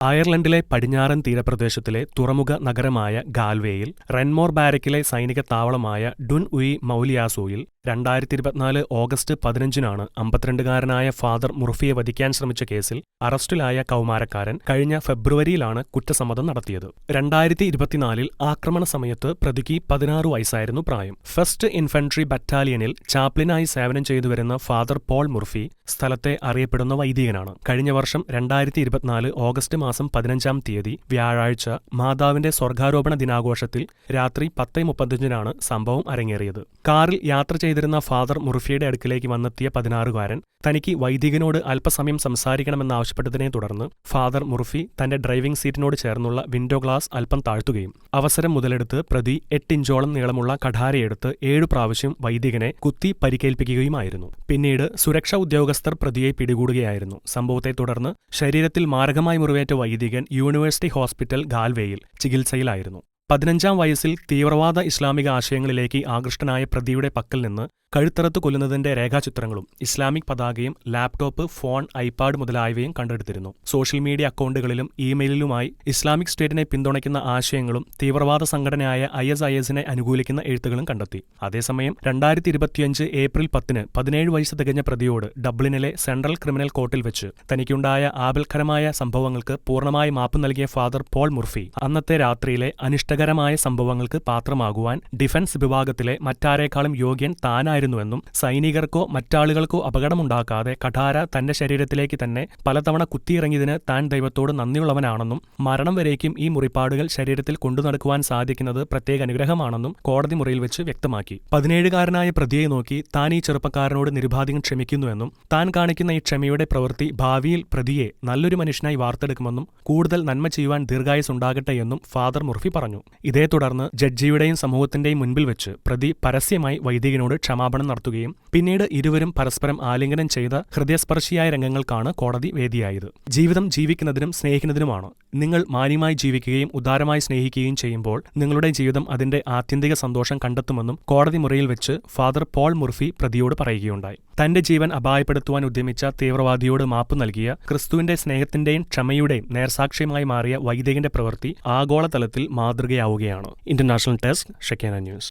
അയർലൻഡിലെ പടിഞ്ഞാറൻ തീരപ്രദേശത്തിലെ തുറമുഖ നഗരമായ ഗാൽവേയിൽ റെൻമോർ ബാരക്കിലെ സൈനിക താവളമായ ഡുൻ ഉയി മൗലിയാസോയിൽ രണ്ടായിരത്തി ഇരുപത്തിനാല് ഓഗസ്റ്റ് പതിനഞ്ചിനാണ് അമ്പത്തിരണ്ടുകാരനായ ഫാദർ മുർഫിയെ വധിക്കാൻ ശ്രമിച്ച കേസിൽ അറസ്റ്റിലായ കൗമാരക്കാരൻ കഴിഞ്ഞ ഫെബ്രുവരിയിലാണ് കുറ്റസമ്മതം നടത്തിയത്. രണ്ടായിരത്തി ഇരുപത്തിനാലിൽ ആക്രമണ സമയത്ത് പ്രതിക്ക് പതിനാറ് വയസ്സായിരുന്നു പ്രായം. ഫസ്റ്റ് ഇൻഫൻട്രി ബറ്റാലിയനിൽ ചാപ്ലിനായി സേവനം ചെയ്തുവരുന്ന ഫാദർ പോൾ മുർഫി സ്ഥലത്തെ അറിയപ്പെടുന്ന വൈദികനാണ്. കഴിഞ്ഞ വർഷം രണ്ടായിരത്തി ഇരുപത്തിനാല് ഓഗസ്റ്റ് മാസം പതിനഞ്ചാം തീയതി വ്യാഴാഴ്ച മാതാവിന്റെ സ്വർഗാരോപണ ദിനാഘോഷത്തിൽ രാത്രി പത്ത് മുപ്പത്തഞ്ചിനാണ് സംഭവം അരങ്ങേറിയത്. കാറിൽ യാത്ര ചെയ്തിരുന്ന ഫാദർ മുർഫിയുടെ അടുക്കിലേക്ക് വന്നെത്തിയ പതിനാറുകാരൻ തനിക്ക് വൈദികനോട് അല്പസമയം സംസാരിക്കണമെന്നാവശ്യപ്പെട്ടതിനെ തുടർന്ന് ഫാദർ മുർഫി തന്റെ ഡ്രൈവിംഗ് സീറ്റിനോട് ചേർന്നുള്ള വിൻഡോ ഗ്ലാസ് അല്പം താഴ്ത്തുകയും അവസരം മുതലെടുത്ത് പ്രതി എട്ടിഞ്ചോളം നീളമുള്ള കഠാരയെടുത്ത് ഏഴു പ്രാവശ്യം വൈദികനെ കുത്തി പരിക്കേൽപ്പിക്കുകയുമായിരുന്നു. പിന്നീട് സുരക്ഷാ ഉദ്യോഗസ്ഥർ പ്രതിയെ പിടികൂടുകയായിരുന്നു. സംഭവത്തെ തുടർന്ന് ശരീരത്തിൽ മാരകമായി മുറിവേറ്റ വൈദികൻ യൂണിവേഴ്സിറ്റി ഹോസ്പിറ്റൽ ഗാൽവേയിൽ ചികിത്സയിലായിരുന്നു. പതിനഞ്ചാം വയസ്സിൽ തീവ്രവാദ ഇസ്ലാമിക ആശയങ്ങളിലേക്ക് ആകൃഷ്ടനായ പ്രതിയുടെ പക്കൽ നിന്ന് കഴുത്തറത്ത് കൊല്ലുന്നതിന്റെ രേഖാചിത്രങ്ങളും ഇസ്ലാമിക് പതാകയും ലാപ്ടോപ്പ് ഫോൺ ഐപാഡ് മുതലായവയും കണ്ടെടുത്തിരുന്നു. സോഷ്യൽ മീഡിയ അക്കൗണ്ടുകളിലും ഇമെയിലിലുമായി ഇസ്ലാമിക് സ്റ്റേറ്റിനെ പിന്തുണയ്ക്കുന്ന ആശയങ്ങളും തീവ്രവാദ സംഘടനയായ ഐ എസ് ഐ എസിനെ അനുകൂലിക്കുന്ന എഴുത്തുകളും കണ്ടെത്തി. അതേസമയം രണ്ടായിരത്തി ഇരുപത്തിയഞ്ച് ഏപ്രിൽ പത്തിന് പതിനേഴ് വയസ്സ് തികഞ്ഞ പ്രതിയോട് ഡബ്ലിനിലെ സെൻട്രൽ ക്രിമിനൽ കോർട്ടിൽ വെച്ച് തനിക്കുണ്ടായ ആപൽക്കരമായ സംഭവങ്ങൾക്ക് പൂർണമായി മാപ്പ് നൽകിയ ഫാദർ പോൾ മുർഫി അന്നത്തെ രാത്രിയിലെ അനിഷ്ടകരമായ സംഭവങ്ങൾക്ക് പാത്രമാകുവാൻ ഡിഫൻസ് വിഭാഗത്തിലെ മറ്റാരേക്കാളും യോഗ്യൻ താനായിരുന്നു. ആയിരുന്നുവെന്നും സൈനികർക്കോ മറ്റാളുകൾക്കോ അപകടമുണ്ടാക്കാതെ കഠാര തന്റെ ശരീരത്തിലേക്ക് തന്നെ പലതവണ കുത്തിയിറങ്ങിയതിന് താൻ ദൈവത്തോട് നന്ദിയുള്ളവനാണെന്നും മരണം വരേക്കും ഈ മുറിപ്പാടുകൾ ശരീരത്തിൽ കൊണ്ടുനടക്കുവാൻ സാധിക്കുന്നത് പ്രത്യേക അനുഗ്രഹമാണെന്നും കോടതി മുറിയിൽ വെച്ച് വ്യക്തമാക്കി. പതിനേഴുകാരനായ പ്രതിയെ നോക്കി താൻ ഈ ചെറുപ്പക്കാരനോട് നിരുപാധികം ക്ഷമിക്കുന്നുവെന്നും താൻ കാണിക്കുന്ന ഈ ക്ഷമയുടെ പ്രവൃത്തി ഭാവിയിൽ പ്രതിയെ നല്ലൊരു മനുഷ്യനായി വാർത്തെടുക്കുമെന്നും കൂടുതൽ നന്മ ചെയ്യുവാൻ ദീർഘായുസ് ഉണ്ടാകട്ടെ എന്നും ഫാദർ മുർഫി പറഞ്ഞു. ഇതേ തുടർന്ന് ജഡ്ജിയുടെയും സമൂഹത്തിന്റെയും മുൻപിൽ വെച്ച് പ്രതി പരസ്യമായി വൈദികനോട് ക്ഷമാപണം നടത്തുകയും പിന്നീട് ഇരുവരും പരസ്പരം ആലിംഗനം ചെയ്ത ഹൃദയസ്പർശിയായ രംഗങ്ങൾക്കാണ് കോടതി വേദിയായത്. ജീവിതം ജീവിക്കുന്നതിനും സ്നേഹിക്കുന്നതിനുമാണ്. നിങ്ങൾ മാന്യമായി ജീവിക്കുകയും ഉദാരമായി സ്നേഹിക്കുകയും ചെയ്യുമ്പോൾ നിങ്ങളുടെ ജീവിതം അതിന്റെ ആത്യന്തിക സന്തോഷം കണ്ടെത്തുമെന്നും കോടതി മുറിയിൽ വെച്ച് ഫാദർ പോൾ മുർഫി പ്രതിയോട് പറയുകയുണ്ടായി. തന്റെ ജീവൻ അപായപ്പെടുത്തുവാൻ ഉദ്യമിച്ച തീവ്രവാദിയോട് മാപ്പ് നൽകിയ ക്രിസ്തുവിന്റെ സ്നേഹത്തിന്റെയും ക്ഷമയുടെയും നേർസാക്ഷ്യമായി മാറിയ വൈദികന്റെ പ്രവൃത്തി ആഗോളതലത്തിൽ മാതൃകയാവുകയാണ്. International test Shekinah news.